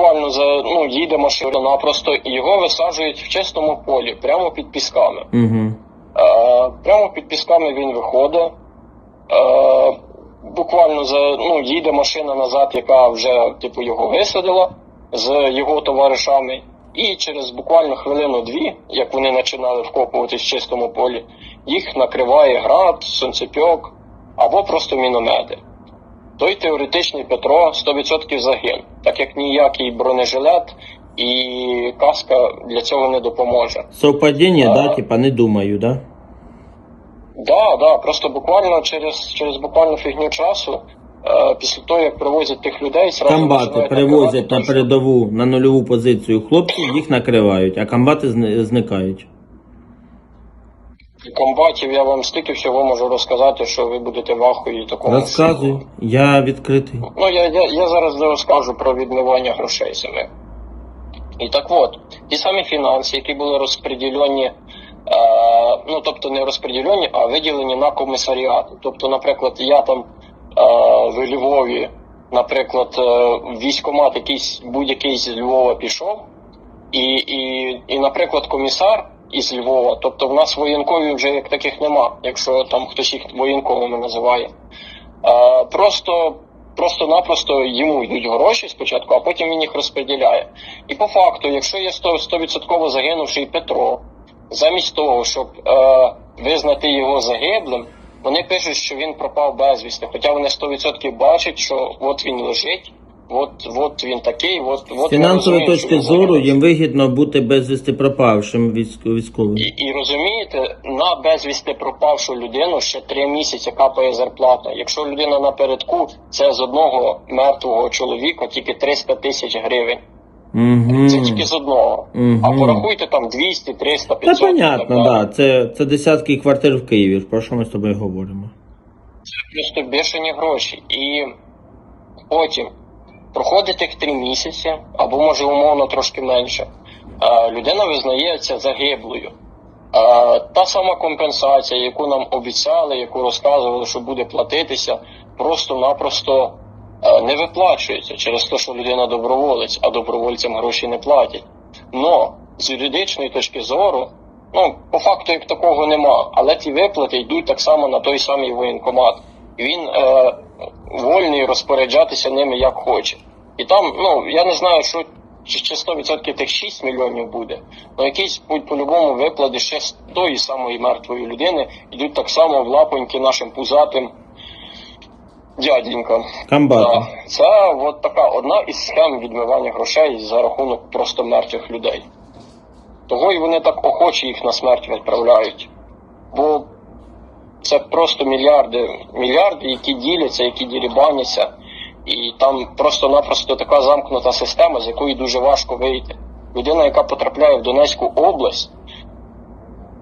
буквально за ну їде машина напросто і його висаджують в чистому полі, прямо під пісками. Угу. Е, прямо під пісками він виходить. Е, буквально за ну їде машина назад, яка вже типу його висадила з його товаришами. І через буквально хвилину-дві, як вони починали вкопуватись в чистому полі, їх накриває град, сонцепьок або просто міномети. Той теоретичний Петро 100% загин, так як ніякий бронежилет і каска для цього не допоможе. Совпадіння, А. да, типа не думаю, да? Да, да, просто буквально через, через буквально фігню часу, е, після того, як привозять тих людей, сразу Комбати привозять накривати, на передову на нульову позицію хлопців, їх накривають, а комбати зникають. Комбатів я вам стільки всього можу розказати, що ви будете в ахуї такому. Розказуй, я відкритий. Ну, я, я, я зараз не розкажу про відмивання грошей самих. І так от, ті самі фінанси, які були розподілені, е, ну тобто не розподілені, а виділені на комісаріат. Тобто, наприклад, я там е, в Львові, наприклад, е, в військкомат якийсь будь-який з Львова пішов, і, і, і, наприклад, комісар із Львова, тобто в нас воєнкові вже як таких нема, якщо там хтось їх воєнковими називає. Е, просто просто-напросто йому йдуть гроші спочатку, а потім він їх розподіляє. І по факту, якщо є 100%, 100% загинувший Петро, замість того, щоб е, визнати його загиблим, вони пишуть, що він пропав безвісти. Хоча вони 100% бачать, що от він лежить, от, от він такий, от, З от вони фінансової точки зору їм вигідно бути безвісти пропавшим військовим. І, і розумієте, на безвісти пропавшу людину ще три місяці капає зарплата. Якщо людина напередку, це з одного мертвого чоловіка тільки 300 тисяч гривень. Угу. Це тільки з одного. Мгм. А порахуйте там 200, 300, Та 500. і понятно, так да. Це, це десятки квартир в Києві, про що ми з тобою говоримо. Це Просто бешені гроші. І потім проходить тих три місяці, або може умовно трошки менше. Людина визнається загиблою. Та сама компенсація, яку нам обіцяли, яку розказували, що буде платитися, просто-напросто не виплачується через те, що людина доброволець, а добровольцям гроші не платять. Но з юридичної точки зору, ну по факту як такого нема, але ті виплати йдуть так само на той самий воєнкомат. Він е, вольний розпоряджатися ними як хоче. І там, ну я не знаю, що чи чи 100% тих 6 мільйонів буде, але якісь будь по-любому виплати ще з тої самої мертвої людини йдуть так само в лапоньки нашим пузатим дяденькам. Комбати. Так, це от така одна із схем відмивання грошей за рахунок просто мертвих людей. Того і вони так охоче їх на смерть відправляють. Бо це просто мільярди, мільярди, які діляться, які дірібаняться. І там просто-напросто така замкнута система, з якої дуже важко вийти. Людина, яка потрапляє в Донецьку область,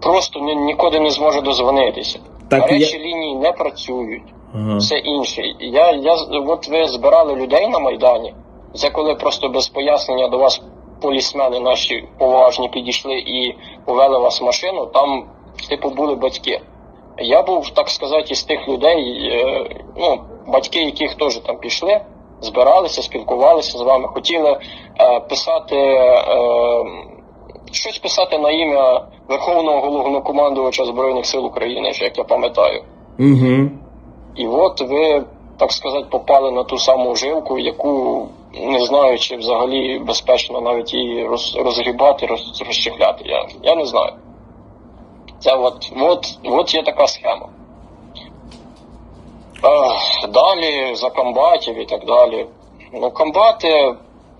просто ні, нікуди не зможе дозвонитися. Так, Гарячі я- лінії не працюють Ага. все інше. Я, я, от ви збирали людей на Майдані, це коли просто без пояснення до вас полісмени наші поважні підійшли і повели вас в машину, там, типу, були батьки. Я був, так сказати, із тих людей, е, ну, батьки, яких теж там пішли, збиралися, спілкувалися з вами, хотіли е, писати. Е, Щось писати на ім'я Верховного головнокомандувача Збройних сил України, як я пам'ятаю. Угу. І от ви, так сказати, попали на ту саму жилку, яку не знаю, чи взагалі безпечно навіть її роз, розгрібати, роз, розчехляти. Я, я не знаю. Це от, от, от є така схема. Далі за комбатів і так далі. Ну, комбати,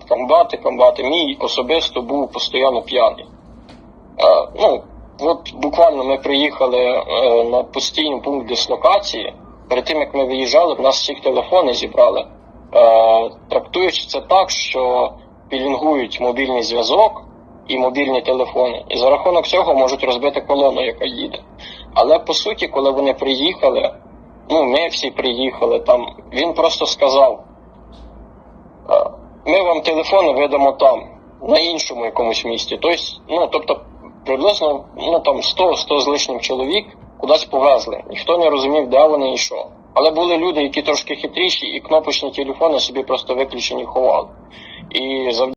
комбати, комбати. Мій особисто був постійно п'яний. Ну, от буквально ми приїхали е, на постійний пункт дислокації. Перед тим як ми виїжджали, в нас всіх телефони зібрали, е, трактуючи це так, що пілінгують мобільний зв'язок і мобільні телефони, і за рахунок цього можуть розбити колону, яка їде. Але по суті, коли вони приїхали, ну ми всі приїхали там, він просто сказав: е, ми вам телефони видамо там, на іншому якомусь місті. Тобто, ну тобто, приблизно ну там 100 100 з лишнім чоловік кудись повезли. Ніхто не розумів, де вони і що. Але були люди, які трошки хитріші, і кнопочні телефони собі просто виключені ховали. І завдяки